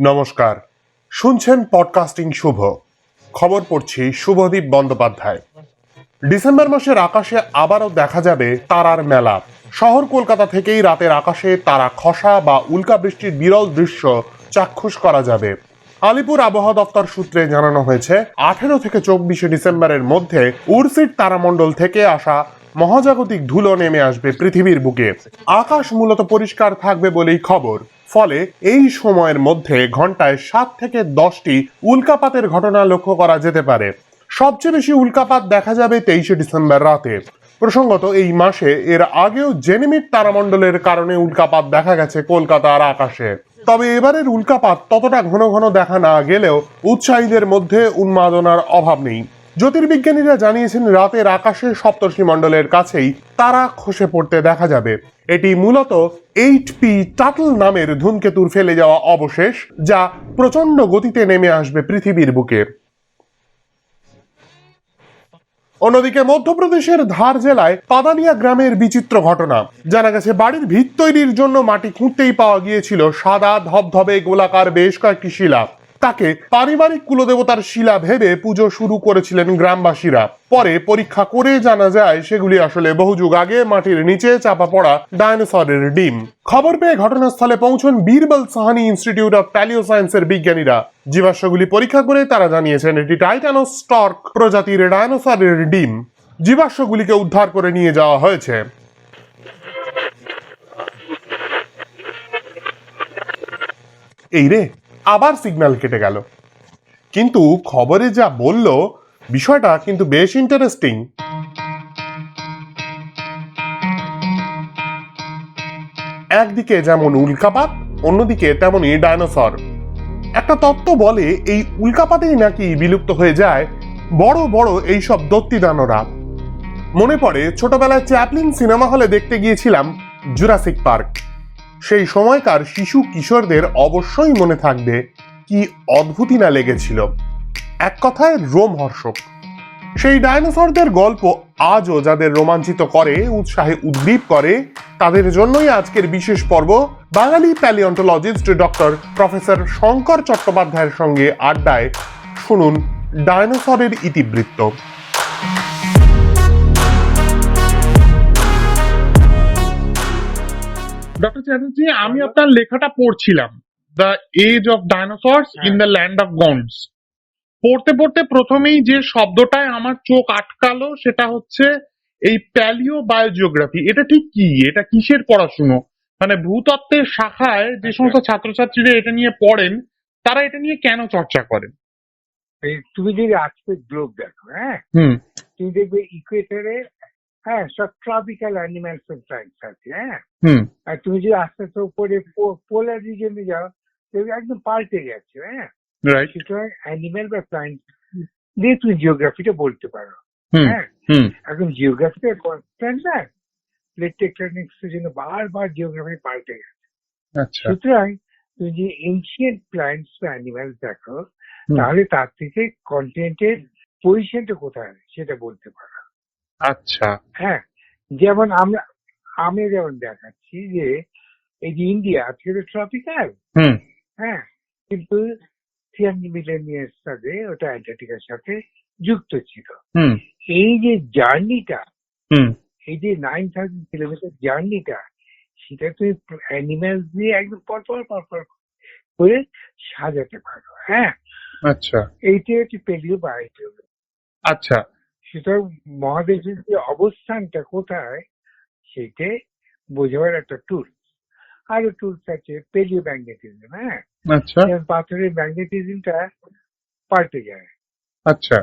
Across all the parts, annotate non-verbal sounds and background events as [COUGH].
নমস্কার। শুনছেন পডকাস্টিং শুভ। খবর পড়ছি শুভদীপ বন্দ্যোপাধ্যায়। ডিসেম্বর মাসের আকাশে আবারও দেখা যাবে তারার মেলা। শহর কলকাতা থেকেই রাতের আকাশে তারা খসা বা উল্কা বৃষ্টির বিরল দৃশ্য চাক্ষুষ করা যাবে। আলিপুর আবহাওয়া দপ্তর সূত্রে জানানো হয়েছে, আঠেরো থেকে চব্বিশে ডিসেম্বরের মধ্যে উর্সিট তারামণ্ডল থেকে আসা মহাজাগতিক ধুলো নেমে আসবে পৃথিবীর বুকে। আকাশ মূলত পরিষ্কার থাকবে বলেই খবর। ফলে এই সময়ের মধ্যে ঘন্টায় সাত থেকে দশটি উল্কাপাতের ঘটনা লক্ষ্য করা যেতে পারে। সবচেয়ে বেশি উল্কাপাত দেখা যাবে তেইশে ডিসেম্বর রাতে। প্রসঙ্গত, এই মাসে এর আগেও জেনিমিট তারামণ্ডলের কারণে উল্কাপাত দেখা গেছে কলকাতার আকাশে। তবে এবারের উল্কাপাত ততটা ঘন ঘন দেখা না গেলেও উৎসাহীদের মধ্যে উন্মাদনার অভাব নেই। জ্যোতির্বিজ্ঞানীরা জানিয়েছেন, রাতের আকাশে সপ্তর্ষি মণ্ডলের কাছেই তারা খসে পড়তে দেখা যাবে। এটি মূলত এইট পি টাটল নামের ধূমকেতুর ফেলে যাওয়া অবশেষ, যা প্রচণ্ড গতিতে নেমে আসবে পৃথিবীর বুকে। অন্যদিকে মধ্যপ্রদেশের ধার জেলায় পাদানিয়া গ্রামের বিচিত্র ঘটনা। জানা গেছে, বাড়ির ভিত তৈরির জন্য মাটি খুঁড়তেই পাওয়া গিয়েছিল সাদা ধবধবে গোলাকার বেশ কয়েকটি শিলা। তাকে পারিবারিক কুলদেবতার শিলা ভেবে পুজো শুরু করেছিলেন গ্রামবাসীরা। পরে পরীক্ষা করে জানা যায় সেগুলি আসলে বহু যুগ আগে মাটির নিচে চাপা পড়া ডাইনোসরের ডিম। খবর পেয়ে ঘটনাস্থলে পৌঁছন Birbal Sahni institute of paleo সায়েন্সের বিজ্ঞানীরা। জীবাশ্মগুলি পরীক্ষা করে তারা জানিয়েছেন, এটি টাইটানোস স্টর্ক প্রজাতির ডাইনোসরের ডিম। জীবাশ্মগুলিকে উদ্ধার করে নিয়ে যাওয়া হয়েছে। এই রে আবার সিগন্যাল কেটে গেল। কিন্তু খবরে যা বলল, বিষয়টা কিন্তু বেশ ইন্টারেস্টিং একদিকে যেমন উল্কাপাত, অন্যদিকে তেমনই ডাইনোসর একটা তত্ত্ব বলে, এই উল্কাপাতেই নাকি বিলুপ্ত হয়ে যায় বড় বড় এইসব দত্তিদানরা। মনে পড়ে, ছোটবেলায় চ্যাপলিন সিনেমা হলে দেখতে গিয়েছিলাম জুরাসিক পার্ক সেই সময়কার শিশু কিশোরদের অবশ্যই মনে থাকবে কি অদ্ভুতই না লেগেছিল। এক কথায় রোমহর্ষক। সেই ডাইনোসরদের গল্প আজও যাদের রোমাঞ্চিত করে, উৎসাহে উদ্দীপ করে, তাদের জন্যই আজকের বিশেষ পর্ব Bangali paleontologist doctor professor Shankar চট্টোপাধ্যায়ের সঙ্গে আড্ডায়। শুনুন ডায়নোসরের ইতিবৃত্ত। ডক্টর চ্যাটার্জি আমি আপনার লেখাটা পড়ছিলাম। The age of dinosaurs in the land of Gonds পড়তে পড়তে প্রথমেই যে শব্দটায় আমার চোখ আটকালো সেটা হচ্ছে এই প্যালিও বায়োজিওগ্রাফি এটা ঠিক কি? এটা কিসের পড়াশুনো? মানে ভূতত্ত্বের শাখায় যে সমস্ত ছাত্রছাত্রীরা এটা নিয়ে পড়েন তারা এটা নিয়ে কেন চর্চা করেন? এই তুমি যদি আজকে গ্লোব দেখো হ্যাঁ? হুম। তুমি দেখবে ইকুয়েটারে হ্যাঁ সব ট্রপিক্যাল অ্যানিমালস এন্ড প্ল্যান্টস আছে হ্যাঁ। আর তুমি যদি আস্তে আস্তে উপরে পোলার রিজনে যাও দেখবে একদম পাল্টে গেছে হ্যাঁ। সুতরাং অ্যানিমেল বা প্ল্যান্ট দিয়ে তুমি জিওগ্রাফিটা বলতে পারো হ্যাঁ। এখন জিওগ্রাফিটা কনস্ট্যান্ট না প্লেট টেকটনিক্স এর জন্য বারবার জিওগ্রাফি পাল্টে গেছে। আচ্ছা। সুতরাং তুমি যদি এনশিয়েন্ট প্ল্যান্টস বা অ্যানিমালস দেখো তাহলে তার থেকে কন্টেন্টের পজিশনটা কোথায় সেটা বলতে পারো। আচ্ছা। হ্যাঁ যেমন আমরা আমি যেমন দেখাচ্ছি যে এই যে ইন্ডিয়া আজকে তো ট্রপিক্যাল হুম। হ্যাঁ কিন্তু মিলিয়ন ইয়ার্স আগে ওটা অ্যান্টার্কটিকার সাথে যুক্ত ছিল। এই যে জার্নিটা হুম। এই যে নাইন থাউজেন্ড কিলোমিটার জার্নিটা সেটা তুমি অ্যানিম্যাল দিয়ে একদম পরপর পরপর করে সাজাতে পারো হ্যাঁ? আচ্ছা। এইটা হচ্ছে পেলিও বায়োজিও আচ্ছা সুতরাং মহাদেশের যে অবস্থানটা কোথায় সেটা বোঝাবার একটা টুল আরও টুলস আছে পেলিও ম্যাগনেটিজম হ্যাঁ? আচ্ছা। পাথরের ম্যাগনেটিজমটা পাল্টে যায়। আচ্ছা।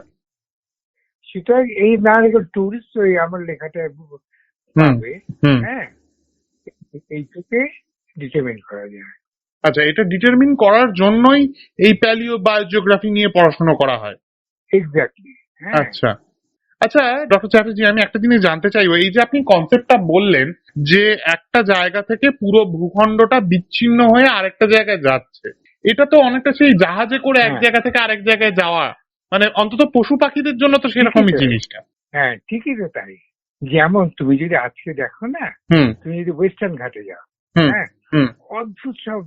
সুতরাং এই না রকম টুলস ওই আমার লেখাটা পাবে হ্যাঁ? এইটাকে ডিটারমিন করা যায়। আচ্ছা এটা ডিটারমিন করার জন্যই এই প্যালিও বায়োজিওগ্রাফি নিয়ে পড়াশোনা করা হয়। এক্স্যাক্টলি হ্যাঁ। আচ্ছা। আচ্ছা ডক্টর চ্যাটার্জি আমি একটা জিনিস জানতে চাইব। এই যে আপনি কনসেপ্টটা বললেন যে একটা জায়গা থেকে পুরো ভূখণ্ডটা বিচ্ছিন্ন হয়ে আরেকটা জায়গায় যাচ্ছে এটা তো অনেকটা সেই জাহাজে করে এক হ্যাঁ। জায়গা থেকে আরেক জায়গায় যাওয়া মানে অন্তত পশু পাখিদের জন্য তো সেরকমই জিনিসটা। হ্যাঁ ঠিকই তো তাই। যেমন তুমি যদি আজকে দেখো না তুমি যদি ওয়েস্টার্ন ঘাটে যাও হ্যাঁ অদ্ভুত সব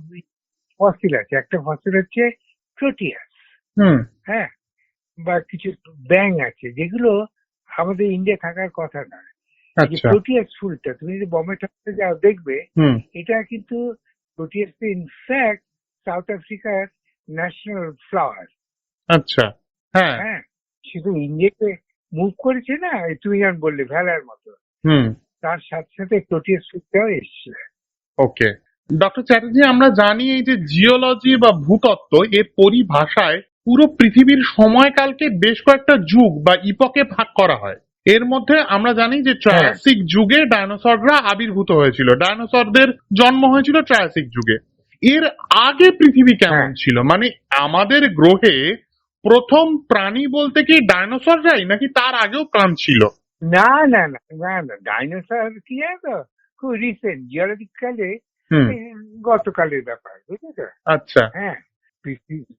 ফসিল আছে। একটা ফসিল হচ্ছে প্রোটিয়াস হ্যাঁ বা কিছু ব্যাং আছে যেগুলো আমাদের ইন্ডিয়া থাকার কথা না আচ্ছা। প্রোটিয়াস ফুলটা তুমি যদি বম্বে থাকতে যাও দেখবে এটা কিন্তু প্রোটিয়াস ইনফ্যাক্ট সাউথ আফ্রিকার ন্যাশনাল ফ্লাওয়ার আচ্ছা হ্যাঁ। হ্যাঁ শুধু ইন্ডিয়াকে মুভ করেছে না তুমি যেমন বললে ভেলার মতো। হুম। তার সাথে সাথে প্রোটিয়াস ফুলটাও এসছে। ওকে। ডক্টর চ্যাটার্জি আমরা জানি এই যে জিওলজি বা ভূতত্ত্ব এর পরিভাষায় পুরো পৃথিবীর সময়কালকে বেশ কয়েকটা যুগ বা ইপকে ভাগ করা হয়। এর মধ্যে আমরা জানি যে ট্রায়াসিক যুগে ডায়নোসররা আবির্ভূত হয়েছিল। ডায়নোসরদের জন্ম হয়েছিল ট্রায়াসিক যুগে। এর আগে পৃথিবী কেমন হ্যাঁ। ছিল? মানে আমাদের গ্রহে প্রথম প্রাণী বলতে কি ডায়নোসররাই নাকি তার আগেও প্রাণ ছিল? না না না না না ডাইনোসর কি জানো? খুব রিসেন্ট জিওলজিক্যালে গতকালের ব্যাপার বুঝেছ? আচ্ছা। হ্যাঁ।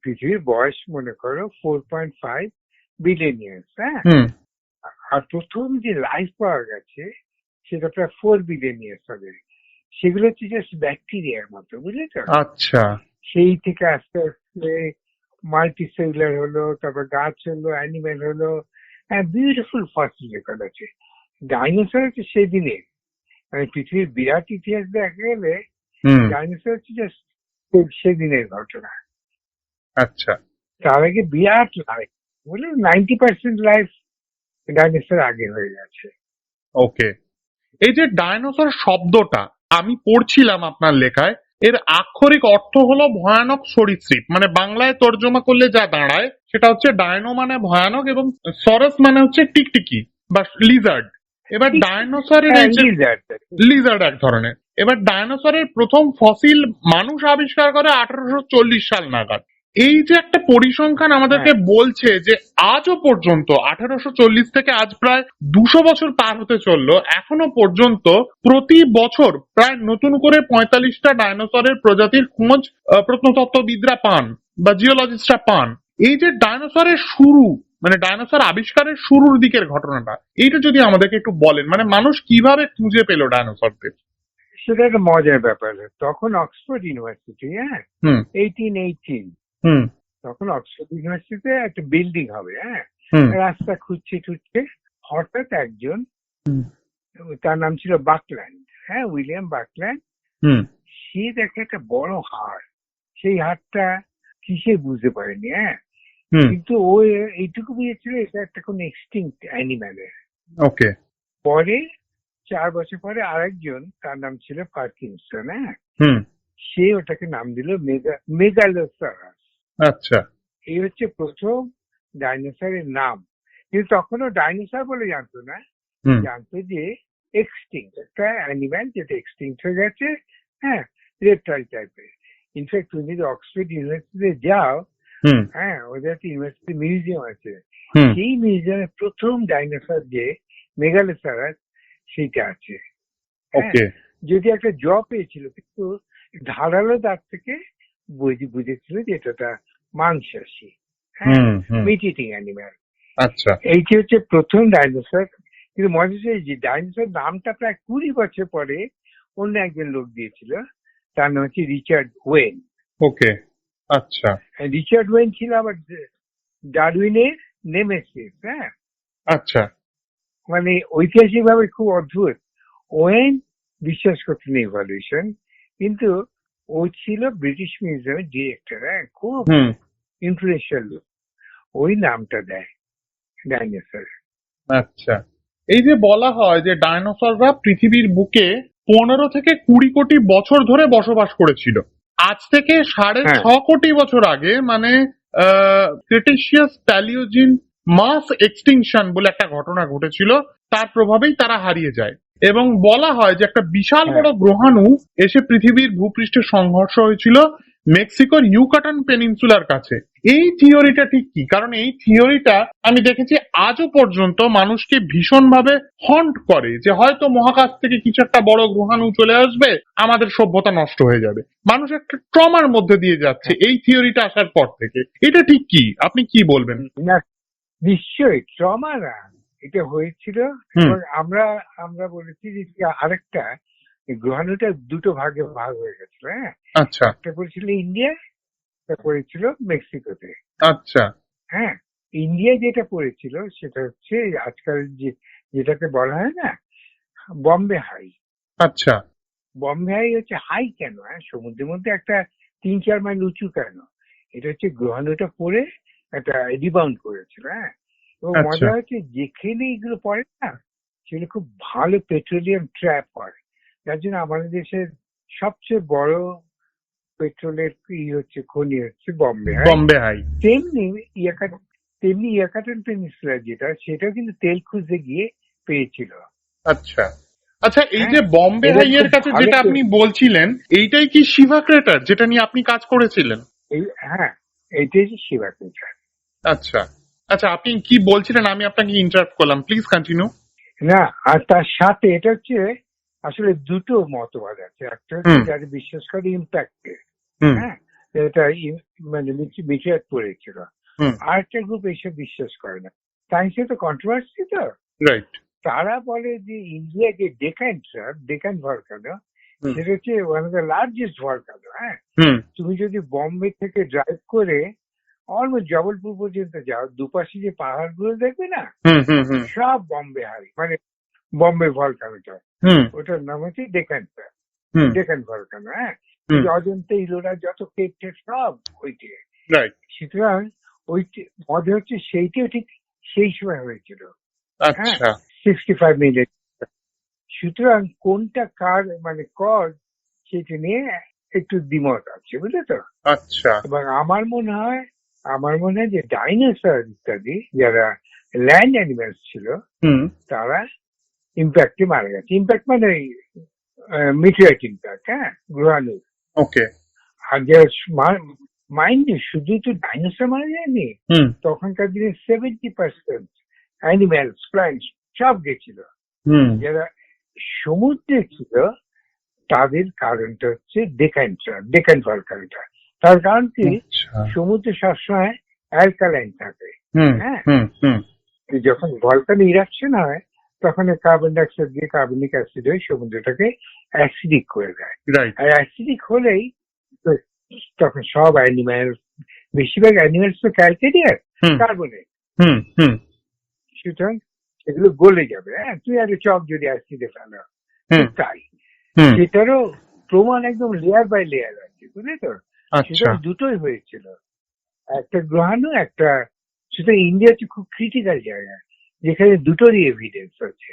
পৃথিবীর বয়স মনে করো four point five billion years হ্যাঁ আর প্রথম যে লাইফ পাওয়া গেছে সেটা প্রায় ফোর বিলিয়ন ইয়ার্স হবে সেগুলো হচ্ছে জাস্ট ব্যাকটেরিয়ার মতো বুঝেছ আচ্ছা। সেই থেকে আস্তে আস্তে মাল্টিসেলুলার হলো তারপর গাছ হলো অ্যানিমেল হলো হ্যাঁ বিউটিফুল ফসিল রেকর্ড আছে। ডাইনোসর হচ্ছে সেদিনের মানে পৃথিবীর বিরাট ইতিহাস দেখা গেলে ডাইনোসর হচ্ছে জাস্ট সেদিনের ঘটনা। আচ্ছা। তার আগে বিরাট লাইফ বলে নাইনটি পার্সেন্ট লাইফ ডাইনোসর আগে হয়ে গেছে। ওকে এই যে ডায়নোসর শব্দটা আমি পড়ছিলাম আপনার লেখায় এর আক্ষরিক অর্থ হলো ভয়ানক সরীসৃপ। মানে বাংলায় তর্জমা করলে যা দাঁড়ায় সেটা হচ্ছে ডায়নো মানে ভয়ানক এবং সরস মানে হচ্ছে টিকটিকি বা লিজার্ড এবার ডায়নোসরের হ্যাঁ, লিজার্ড এক ধরনের। এবার ডায়নোসরের প্রথম ফসিল মানুষ আবিষ্কার করে আঠারোশো চল্লিশ সাল নাগাদ। এই যে একটা পরিসংখ্যান আমাদেরকে বলছে যে আজও পর্যন্ত আঠারোশো চল্লিশ থেকে আজ প্রায় দুশো বছর পার হতে চলল এখনও পর্যন্ত প্রতি বছর প্রায় নতুন করে পঁয়তাল্লিশটা ডায়নোসরের প্রজাতির খোঁজ প্রত্নতত্ত্ববিদরা পান বা জিওলজিস্টরা পান। এই যে ডায়নোসরের শুরু মানে ডায়নোসর আবিষ্কারের শুরুর দিকের ঘটনাটা এইটা যদি আমাদেরকে একটু বলেন মানে মানুষ কীভাবে খুঁজে পেল ডায়নোসরদের সেটা একটা মজার ব্যাপার। তখন অক্সফোর্ড ইউনিভার্সিটি হ্যাঁ? এইটিন এইটিন তখন অক্সফোর্ড ইউনিভার্সিটিতে একটা বিল্ডিং হবে হ্যাঁ? রাস্তা খুঁজছে খুঁজছে হঠাৎ একজন তার নাম ছিল বাকল্যান্ড হ্যাঁ? উইলিয়াম বাকল্যান্ড সে দেখে একটা বড় হাড়। সেই হাড়টা কিসে বুঝতে পারেনি হ্যাঁ? কিন্তু ও এইটুকু বুঝেছিল এটা একটা কোন এক্সটিংক্ট অ্যানিম্যালের ওকে। পরে চার বছর পরে আরেকজন তার নাম ছিল পার্কিনসন হ্যাঁ? হুম। সে ওটাকে নাম দিল মেগা মেগালোসারাস। আচ্ছা। এই হচ্ছে প্রথম ডাইনোসরের নাম। কিন্তু তখনও ডাইনোসর বলে জানতো না। জানতো যে এক্সটিং একটা অ্যানিম্যাল যেটা এক্সটিং হয়ে গেছে হ্যাঁ রেপটাইল টাইপের ইনফ্যাক্ট তুমি যদি অক্সফোর্ড ইউনিভার্সিটিতে যাও হ্যাঁ ওদের একটা ইউনিভার্সিটি মিউজিয়াম আছে। সেই মিউজিয়ামে প্রথম ডাইনোসর যে মেগালোসারাস সেইটা আছে। হ্যাঁ, যদি একটা জব পেয়েছিল কিন্তু ধারালো দাঁত থেকে বুঝে বুঝেছিল যে এটা মাংসাশী হ্যাঁ? মিট ইটিং অ্যানিম্যাল আচ্ছা। এইটি হচ্ছে প্রথম ডাইনোসর কিন্তু মজা হচ্ছে যে ডাইনোসর নামটা প্রায় কুড়ি বছর পরে অন্য একজন লোক দিয়েছিল। তার নাম হচ্ছে রিচার্ড ওয়েন। ওকে আচ্ছা। রিচার্ড ওয়েন ছিল আবার ডারউইনের নেমেসিস হ্যাঁ? আচ্ছা। মানে ঐতিহাসিক ভাবে খুব অদ্ভুত। ওয়েন বিশ্বাস করতেন ইভলিউশন কিন্তু ও ছিল ব্রিটিশ মিউজিয়ামের ডিরেক্টর হ্যাঁ? খুব ইনফ্লুয়েন্সিয়াল লোক। ওই নামটা দেয় ডাইনোসর আচ্ছা। এই যে বলা হয় যে ডাইনোসররা পৃথিবীর বুকে পনেরো থেকে কুড়ি কোটি বছর ধরে বসবাস করেছিল। আজ থেকে সাড়ে হ্যাঁ। ছ কোটি বছর আগে মানে ক্রিটিশিয়াস প্যালিওজিন মাস এক্সটিংশন বলে একটা ঘটনা ঘটেছিল তার প্রভাবেই তারা হারিয়ে যায়। এবং বলা হয় যে একটা বিশাল হ্যাঁ। বড় গ্রহাণু এসে পৃথিবীর ভূপৃষ্ঠে সংঘর্ষ হয়েছিল মেক্সিকোর ইউকাটান পেনিনসুলার কাছে। এই থিওরিটা ঠিক কি? কারণ এই থিওরিটা আমি দেখেছি আজও পর্যন্ত মানুষকে ভীষণভাবে হন্ট করে যে হয়তো মহাকাশ থেকে কিছু একটা বড় গ্রহাণু চলে আসবে আমাদের সভ্যতা নষ্ট হয়ে যাবে। মানুষ একটা ট্রমার মধ্যে দিয়ে যাচ্ছে এই থিওরিটা আসার পর থেকে। এটা ঠিক কি? আপনি কি বলবেন? নিশ্চয়ই ট্রমা না এটা হয়েছিল এবং আমরা আমরা বলেছি যে আরেকটা গ্রহাণুটা দুটো ভাগে ভাগ হয়ে গেছিল হ্যাঁ? আচ্ছা। একটা পড়েছিল ইন্ডিয়া একটা পড়েছিল মেক্সিকোতে। আচ্ছা। হ্যাঁ ইন্ডিয়া যেটা পড়েছিল সেটা হচ্ছে আজকাল যে যেটাকে বলা হয় না বম্বে হাই। আচ্ছা। বম্বে হাই হচ্ছে হাই কেন হ্যাঁ? সমুদ্রের মধ্যে একটা তিন চার মাইল উঁচু কেন? এটা হচ্ছে গ্রহাণুটা পড়ে একটা রিবাউন্ড করেছিল হ্যাঁ? এবং। মজা হচ্ছে যেখানে এগুলো পড়ে না সেগুলো খুব ভালো পেট্রোলিয়াম ট্র্যাপ হয় যার জন্য আমাদের দেশের সবচেয়ে বড় পেট্রোলের ই হচ্ছে খনি হচ্ছে বম্বে বম্বে হাই। তেমনি তেমনি ইয়াকাটন পেনিসুলা যেটা সেটাও কিন্তু তেল খুঁজতে গিয়ে পেয়েছিল। আচ্ছা। আচ্ছা এই যে হ্যাঁ, বম্বে এটা হাই এর কাছে যেটা আপনি বলছিলেন এইটাই কি শিভা ক্রেটার যেটা নিয়ে আপনি কাজ করেছিলেন? এই হ্যাঁ এইটাই যে শিবা ক্রেটার। আচ্ছা। আচ্ছা আপনি কি বলছিলেন? আমি আপনাকে ইন্টারাপ্ট করলাম। প্লিজ কন্টিনিউ না আর তার সাথে এটা হচ্ছে আসলে দুটো মতবাদ আছে। একটা। যারা বিশ্বাস করে ইম্প্যাক্টে হ্যাঁ? এটা মানে মিটিয়ার পড়েছিল। হুম। আর একটা গ্রুপ এইসব বিশ্বাস করে না। সায়েন্সে তো কন্ট্রোভার্সি তো। রাইট তারা বলে যে ইন্ডিয়া যে ডেকান ট্রাপ ডেকান ভলকানো। সেটা হচ্ছে one of the largest volcano হ্যাঁ? তুমি যদি বম্বে থেকে ড্রাইভ করে অলমোস্ট জবলপুর পর্যন্ত যাও দুপাশে যে পাহাড়গুলো দেখবে না? সব বম্বে হাই মানে বম্বে ভলকানোটা ওটার নাম হচ্ছে Deccan trap hmm. Deccan volcano হ্যাঁ অজন্তা ইলোরা যত কেক টেক সব ওইটি। সুতরাং ওই মজা হচ্ছে সেইটাও ঠিক সেই সময় হয়েছিল। আচ্ছা। সিক্সটি ফাইভ মিনিট সুতরাং কোনটা কার মানে কর সেটা নিয়ে একটু দ্বিমত আছে বুঝলে তো? আচ্ছা। এবং আমার মনে হয় আমার মনে হয় যে ডাইনোসর ইত্যাদি যারা ল্যান্ড অ্যানিমেলস ছিল হুম। তারা ইম্প্যাক্টে মারা গেছে। ইম্প্যাক্ট মানে মিটিরাইট ইম্প্যাক্ট হ্যাঁ? গ্রহাণু। ওকে আর যারা মাইন্ড শুধু তো ডাইনোসর মারা যায়নি হুম। তখনকার দিনে সেভেন্টি পার্সেন্ট অ্যানিমেলস প্ল্যান্টস সব গেছিল। হুম। যারা সমুদ্রে ছিল তাদের কারণটা হচ্ছে ডেকান ডেকান ভলকানটা তার কারণ কি? আচ্ছা। সমুদ্রে সবসময় অ্যালকালাইন থাকে। হ্যাঁ। যখন ভলকান ইরাকশন হয় তখন কার্বন ডাইঅক্সাইড দিয়ে কার্বনিক অ্যাসিড হয়ে সমুদ্রটাকে অ্যাসিডিক করে দেয়। আর অ্যাসিডিক হলেই তখন সব অ্যানিম্যাল বেশিরভাগ অ্যানিম্যালস তো ক্যালকেরিয়ার কার্বনে হুম হুম। সুতরাং এগুলো গলে যাবে। হ্যাঁ তুই আর চক যদি অ্যাসিডে ফেলো তাই। সেটারও প্রমাণ একদম লেয়ার বাই লেয়ার আছে বুঝলি তো? সেটা দুটোই হয়েছিল। একটা গ্রহাণু একটা সেটা ইন্ডিয়া খুব ক্রিটিক্যাল জায়গা যেখানে দুটোরই এভিডেন্স আছে।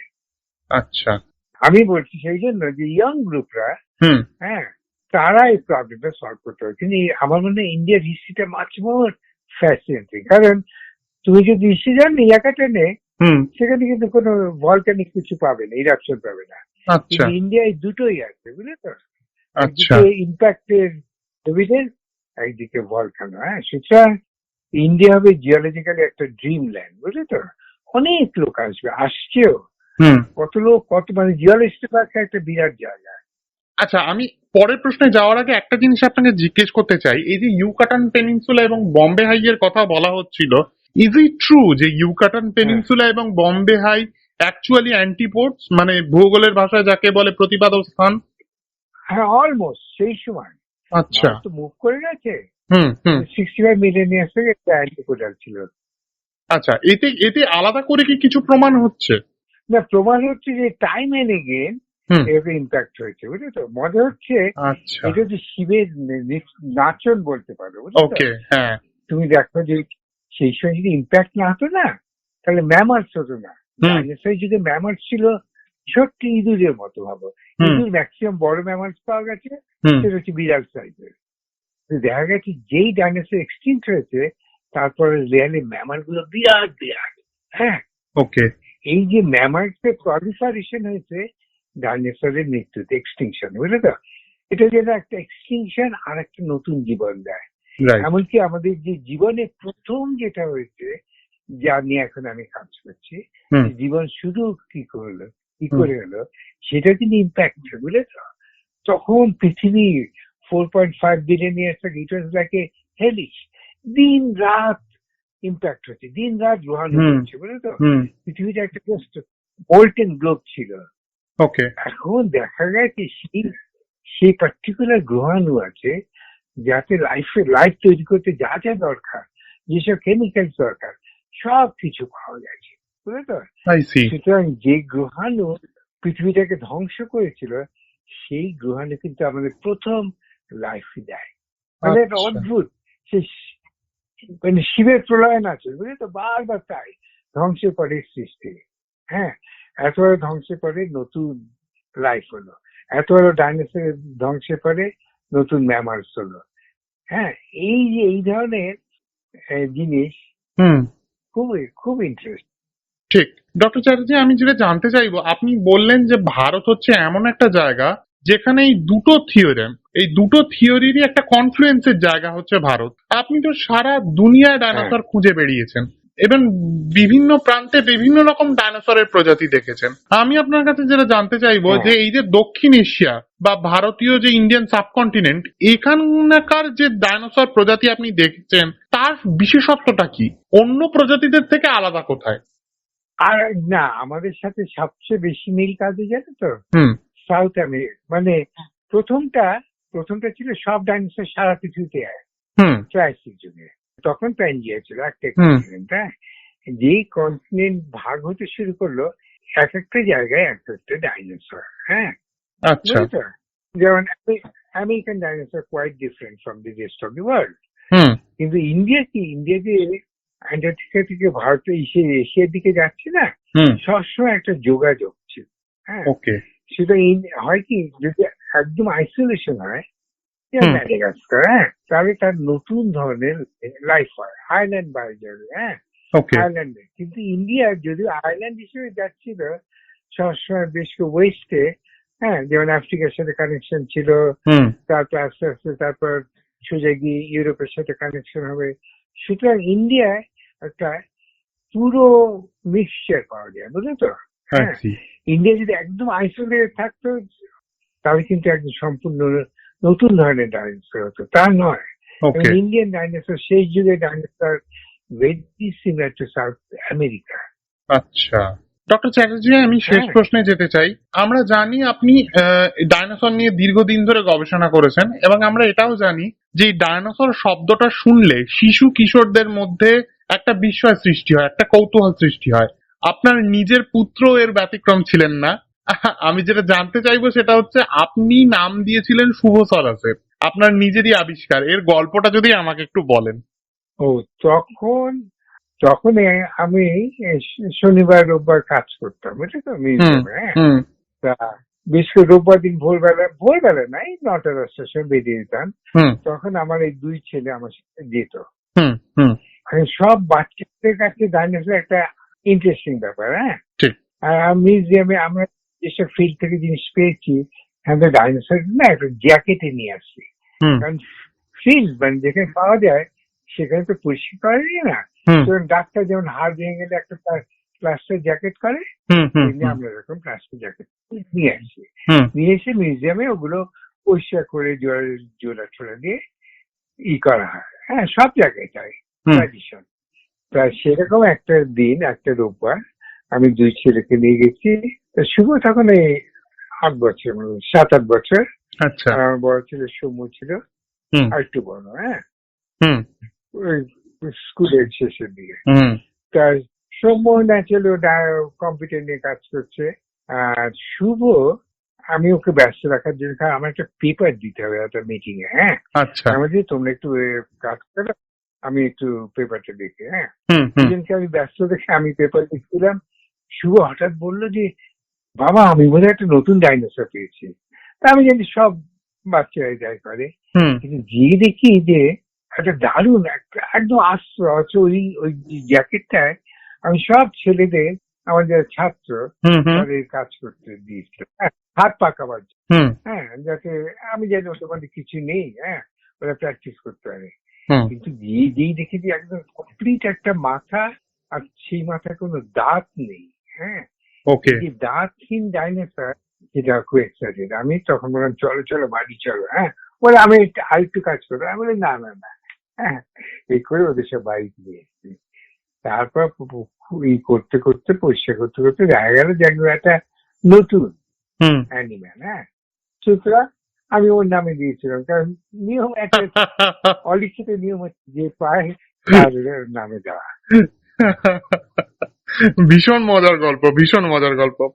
আচ্ছা। আমি বলছি সেই জন্য যে ইয়ং গ্রুপরা হ্যাঁ তারা এই প্রবলেমটা সলভ করতে হবে কিন্তু আমার মনে হয় ইন্ডিয়ার হিস্ট্রিটা মাছ মোর ফ্যাসিনেটিং কারণ তুমি যদি হিস্ট্রি জান ইয়াকাটেনে সেখানে কিন্তু কোনো ভলকানিক কিছু পাবে না ইরাপশন পাবে না। আচ্ছা। ইন্ডিয়ায় দুটোই আছে বুঝলে তো? আচ্ছা। একদিকে ইম্প্যাক্টের এভিডেন্স একদিকে ভলকানো হ্যাঁ? সেটা ইন্ডিয়া হবে জিওলজিক্যালি একটা ড্রিম ল্যান্ড বুঝলে তো? অনেক লোক আসবে আসছেও। হুম। কত লোক কত মানে জিওলজিস্টের কাছে একটা বিরাট জায়গা। আচ্ছা আমি পরের প্রশ্নে যাওয়ার আগে একটা জিনিস আপনাকে জিজ্ঞেস করতে চাই। এই যে ইউকাটান পেনিনসুলা এবং বম্বে হাই এর কথা বলা হচ্ছিল ইজ ইট ট্রু যে ইউকাটান পেনিনসুলা এবং বম্বে হাই অ্যাকচুয়ালি অ্যান্টিপোর্টস মানে ভূগোলের ভাষায় যাকে বলে প্রতিপাদক স্থান? হ্যাঁ অলমোস্ট সেই সময়। আচ্ছা। তো মুভ করে গেছে? Hmm hmm. Sixty five million থেকে একটা ছিল আচ্ছা এতে এতে আলাদা করে কি কিছু প্রমাণ হচ্ছে? না প্রমাণ হচ্ছে যে টাইম এন এগেন এর ইম্প্যাক্ট হয়েছে বুঝলে তো মজা হচ্ছে আচ্ছা। এটা হচ্ছে শিবের নাচন বলতে পারো ওকে হ্যাঁ। তুমি দেখো যে সেই সময় যদি ইম্প্যাক্ট না হতো না তাহলে ম্যামার্স হতো না। হুম। ডাইনোসরের যুগে ম্যামার্স ছিল ছোট্ট ইঁদুরের মতো ভাবো। ইঁদুর ম্যাক্সিমাম বড় ম্যামার্স পাওয়া গেছে সেটা হচ্ছে বিড়াল সাইজের দেখা গেছে যেই ডাইনোসর এক্সটিংক্ট হয়েছে তারপরে রিয়ালি ম্যামারগুলো বিরাট বিরাট। হ্যাঁ? ওকে এই যে ম্যামার্সের প্রলিফারেশন হয়েছে ডাইনোসরের মৃত্যুতে এক্সটিংশন বুঝলে তো এটা যেন একটা এক্সটিংশন আর একটা নতুন জীবন দেয়। এমনকি আমাদের যে জীবনে প্রথম যেটা হয়েছে যা নিয়ে এখন আমি কাজ করছি জীবন শুধু কি করল কি করে হলো সেটা কিন্তু ইম্প্যাক্ট বুঝলে তো তখন পৃথিবীর four point five billion years it a hellish দিন রাত ইম্প্যাক্ট হচ্ছে দিন রাত গ্রহণ। হচ্ছে বুঝলে তো? পৃথিবীটা একটা জাস্ট মোল্টেন গ্লোব ছিল। ওকে এখন দেখা গেছে সেই সেই পার্টিকুলার গ্রহাণু আছে যাতে লাইফে লাইফ তৈরি করতে যা যা দরকার যেসব কেমিক্যাল দরকার সব কিছু পাওয়া গেছে বুঝলে তো? সুতরাং যে গ্রহাণু পৃথিবীটাকে ধ্বংস করেছিল সেই গ্রহাণু কিন্তু আমাদের প্রথম লাইফ দেয়। মানে এটা আচ্ছা। অদ্ভুত সে মানে শিবের প্রলয়ন আছে বুঝলি তো? বারবার তাই ধ্বংসের পরে সৃষ্টি। হ্যাঁ এত বড় ধ্বংসের পরে নতুন লাইফ হলো। এত বড় ডাইনোসর ধ্বংসের পরে নতুন ম্যামার্স হলো। হ্যাঁ এই যে এই ধরনের জিনিস খুবই খুব ইন্টারেস্ট ঠিক। ডক্টর চ্যাটার্জি আমি যেটা জানতে চাইব আপনি বললেন যে ভারত হচ্ছে এমন একটা জায়গা যেখানে এই দুটো থিওরেম এই দুটো থিওরিরই একটা কনফ্লুয়েন্সের জায়গা হচ্ছে ভারত। আপনি তো সারা দুনিয়ায় ডাইনোসর খুঁজে বেরিয়েছেন। এবং বিভিন্ন প্রান্তে বিভিন্ন রকম ডাইনোসরের প্রজাতি দেখেছেন। আমি আপনার কাছে যেটা জানতে চাইব হ্যাঁ। যে এই যে দক্ষিণ এশিয়া বা ভারতীয় যে ইন্ডিয়ান সাবকন্টিনেন্ট এখানকার যে ডাইনোসর প্রজাতি আপনি দেখছেন তার বিশেষত্বটা কি? অন্য প্রজাতিদের থেকে আলাদা কোথায়? আর না আমাদের সাথে সবচেয়ে বেশি মিল কাজে জানো তো? সাউথ আমেরিকা মানে প্রথমটা প্রথমটা ছিল সব ডাইনোসর সারা পৃথিবীতে ট্রাইসিক যুগে তখন প্যানজিয়া ছিল একটা। কন্টিনেন্ট হ্যাঁ? যেই কন্টিনেন্ট ভাগ হতে শুরু করল এক একটা জায়গায় এক একটা ডাইনোসর হ্যাঁ? আচ্ছা। যেমন American dinosaur quite different from the rest of the world কিন্তু ইন্ডিয়া কি? ইন্ডিয়া যে আন্টার্কটিকা থেকে ভারত এশিয়া এশিয়ার দিকে যাচ্ছে না সবসময় একটা যোগাযোগ ছিল হ্যাঁ। সেটা হয় কি যদি একদম আইসোলেশন হয় ম্যাডাগাস্কার হ্যাঁ তাহলে তার নতুন ধরনের লাইফ হয় আইল্যান্ড যাবে হ্যাঁ। আয়ারল্যান্ডে কিন্তু ইন্ডিয়া যদি আয়ারল্যান্ড হিসেবে যাচ্ছিল সবসময় বেশ ওয়েস্টে হ্যাঁ যেমন আফ্রিকার সাথে কানেকশন ছিল তারপর আস্তে আস্তে তারপর সোজা গিয়ে ইউরোপের সাথে কানেকশন হবে। সুতরাং ইন্ডিয়ায় একটা পুরো মিক্সচার পাওয়া যায় বুঝলে তো? হ্যাঁ। ইন্ডিয়া যদি একদম আইসোলেটেড থাকতো তাহলে কিন্তু একদম সম্পূর্ণ নতুন ধরনের ডাইনোসর হতো। তা নয়। ইন্ডিয়ান ডাইনোসর সেই যুগে dinosaur very similar to South America আচ্ছা। ডক্টর চ্যাটার্জি আমি শেষ হ্যাঁ। প্রশ্নে যেতে চাই। আমরা জানি আপনি ডাইনোসর নিয়ে দীর্ঘদিন ধরে গবেষণা করেছেন এবং আমরা এটাও জানি যে ডাইনোসর শব্দটা শুনলে শিশু কিশোরদের মধ্যে একটা বিস্ময় সৃষ্টি হয় একটা কৌতূহল সৃষ্টি হয়। আপনার নিজের পুত্র এর ব্যতিক্রম ছিলেন না। [LAUGHS] আমি যেটা জানতে চাইব সেটা হচ্ছে আপনি নাম দিয়েছিলেন শুভ সরাসের আপনার নিজেরই আবিষ্কার। এর গল্পটা যদি আমাকে একটু বলেন। ও তখন তখন আমি শনিবার রোববার কাজ করতাম। বুঝলি তো হ্যাঁ? তা বিশেষ করে রোববার দিন ভোরবেলা ভোরবেলা নাই নটা দশটার সময় বেরিয়ে যেতাম। তখন আমার এই দুই ছেলে আমার সাথে যেত। হুম হুম। সব বাচ্চাদের কাছে ডাইনোসর একটা ইন্টারেস্টিং ব্যাপার হ্যাঁ? আর মিউজিয়ামে আমরা যেসব ফিল্ড থেকে জিনিস পেয়েছি হ্যাঁ ডাইনোসর না একটা জ্যাকেটে নিয়ে আসছি। কারণ ফিল্ড মানে যেখানে পাওয়া যায় সেখানে তো পরিষ্কার করা যায় না ডাক্তার যেমন হাড় ভেঙে গেলে একটা প্লাস্টার জ্যাকেট করে হুম হুম আমরা এরকম প্লাস্টার জ্যাকেট নিয়ে আসি নিয়ে এসে মিউজিয়ামে ওগুলো পরিষ্কার করে জোড়া জোড়া ছোড়া দিয়ে ই করা হয়। হ্যাঁ সব জায়গায় তাই ট্র্যাডিশন তা সেরকম একটা দিন একটা রোববার আমি দুই ছেলেকে নিয়ে গেছি। তা শুভ তখন এই আট বছর মানে সাত আট বছর। আচ্ছা। আমার বড় ছেলে সৌম্য ছিল। আর একটু বড় হ্যাঁ? ওই স্কুলের শেষের দিকে। তা সৌম্য ন্যাচুরালি ওটা কম্পিউটার নিয়ে কাজ করছে। আর শুভ আমি ওকে ব্যস্ত রাখার জন্য কারণ আমার একটা পেপার দিতে হবে একটা মিটিং এ হ্যাঁ? আচ্ছা। আমাদের তোমরা একটু কাজ করো। আমি একটু পেপারটা দেখি হ্যাঁ? আমি ব্যস্ত দেখে আমি পেপার লিখছিলাম শুভ হঠাৎ বলল যে বাবা আমি বোধহয় একটা নতুন ডাইনোসর পেয়েছি। তা আমি জানি সব বাচ্চারাই যাই করে। কিন্তু গিয়ে দেখি যে একটা দারুণ একটা- একদম আস্ত অথচ ওই ওই জ্যাকেটটায় আমি সব ছেলেদের আমার যারা ছাত্র তাদের কাজ করতে দিয়েছিল হ্যাঁ, হাত পাকাবার জন্য, হ্যাঁ যাতে আমি জানি ওদের মধ্যে কিছু নেই হ্যাঁ ওরা প্র্যাকটিস করতে পারে। কিন্তু গিয়ে যেই দেখি যে একদম কমপ্লিট একটা মাথা আর সেই মাথায় কোনো দাঁত নেই হ্যাঁ? ওকে। দাঁতহীন ডাইনোসর যেটা খুব এক্সাইটেড আমি তখন বললাম চলো চলো বাড়ি চলো হ্যাঁ? বলে আমি একটু আরেকটু কাজ করব। আমি বলি না না না হ্যাঁ? এই করে ওদের সব বাড়ি দিয়ে এসেছি। তারপর ই করতে করতে পরিষ্কার করতে করতে দেখা গেল যে একদম একটা নতুন অ্যানিম্যাল হ্যাঁ? সুতরাং আমি ওর নামে দিয়েছিলাম। কারণ নিয়ম একটা [LAUGHS] অলিখিত নিয়ম হচ্ছে যে পায় তার নামে দেওয়া। [LAUGHS] ভীষণ মজার গল্প ভীষণ মজার গল্প।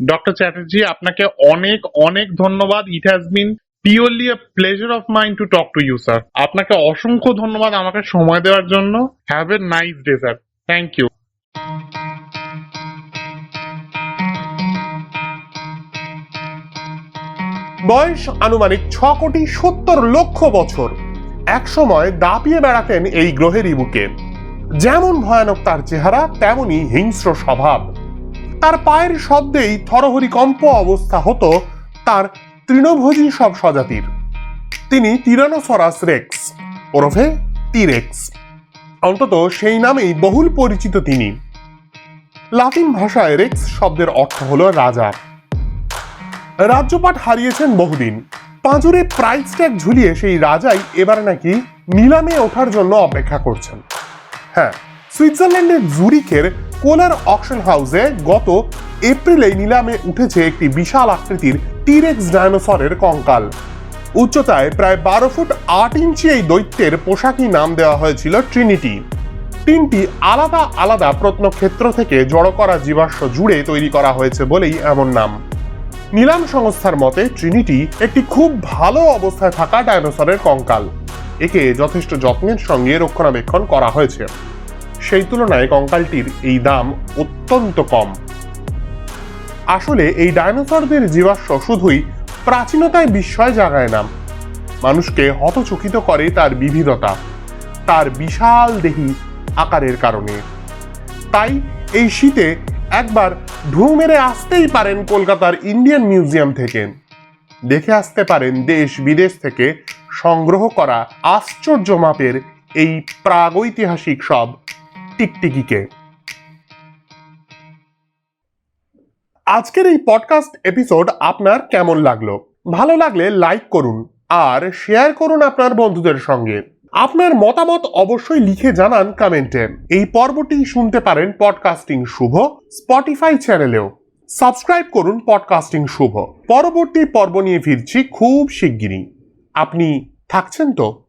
ডক্টর চ্যাটার্জি আপনাকে অনেক অনেক ধন্যবাদ। It has been purely a pleasure of mind to talk to you sir আপনাকে অসংখ্য ধন্যবাদ আমাকে সময় দেওয়ার জন্য। Have a nice day sir thank you বয়স আনুমানিক ছ কোটি সত্তর লক্ষ বছর। একসময় দাপিয়ে বেড়াতেন এই গ্রহেরই বুকে যেমন ভয়ানক তার চেহারা তেমনি হিংস্র স্বভাব। তার পায়ের শব্দেই থরহরিকম্প অবস্থা হতো তার তৃণভোজী সব স্বজাতির। তিনি তিরানোসরাস রেক্স, ওরফে টিরেক্স। অন্তত সেই নামেই বহুল পরিচিত তিনি। লাতিন ভাষায় রেক্স শব্দের অর্থ হলো রাজা। রাজ্যপাট হারিয়েছেন বহুদিন। পাঁজরে প্রাইস ট্যাগ ঝুলিয়ে সেই রাজাই এবার নাকি নিলামে ওঠার জন্য অপেক্ষা করছেন। হ্যাঁ সুইজারল্যান্ডের জুরিকের কোলার অকশন হাউসে গত এপ্রিলে নিলামে উঠেছে একটি বিশাল আকৃতির টিরেক্স ডায়নোসরের কঙ্কাল। উচ্চতায় প্রায় বারো ফুট আট ইঞ্চি এই দৈত্যের পোশাকি নাম দেওয়া হয়েছিল ট্রিনিটি তিনটি আলাদা আলাদা প্রত্নক্ষেত্র থেকে জড়ো করা জীবাশ্ম জুড়ে তৈরি করা হয়েছে বলেই এমন নাম। নিলাম সংস্থার মতে ট্রিনিটি একটি খুব ভালো অবস্থায় থাকা ডাইনোসরের কঙ্কাল। একে যথেষ্ট যত্নের সঙ্গে রক্ষণাবেক্ষণ করা হয়েছে। সেই তুলনায় কঙ্কালটির এই দাম অত্যন্ত কম। আসলে এই ডাইনোসরদের জীবাশ্ম শুধুই প্রাচীনতায় বিস্ময় জাগায় না। মানুষকে হতচকিত করে তার বিবিধতা, তার বিশাল দেহি আকারের কারণে। তাই এই শীতে একবার ঢু মেরে আসতেই পারেন কলকাতার ইন্ডিয়ান মিউজিয়াম থেকে। দেখে আসতে পারেন দেশ বিদেশ থেকে সংগ্রহ করা আশ্চর্য মাপের এই প্রাগৈতিহাসিক সব টিকটিকিকে। আজকের এই পডকাস্ট এপিসোড আপনার কেমন লাগল? ভালো লাগলে লাইক করুন আর শেয়ার করুন আপনার বন্ধুদের সঙ্গে। আপনার মতামত অবশ্যই লিখে জানান কমেন্টে। এই পর্বটি শুনতে পারেন পডকাস্টিং শুভ স্পটিফাই চ্যানেলেও সাবস্ক্রাইব করুন পডকাস্টিং শুভ। পরবর্তী পর্ব নিয়ে ফিরছি খুব শিগগিরই। আপনি থাকছেন তো?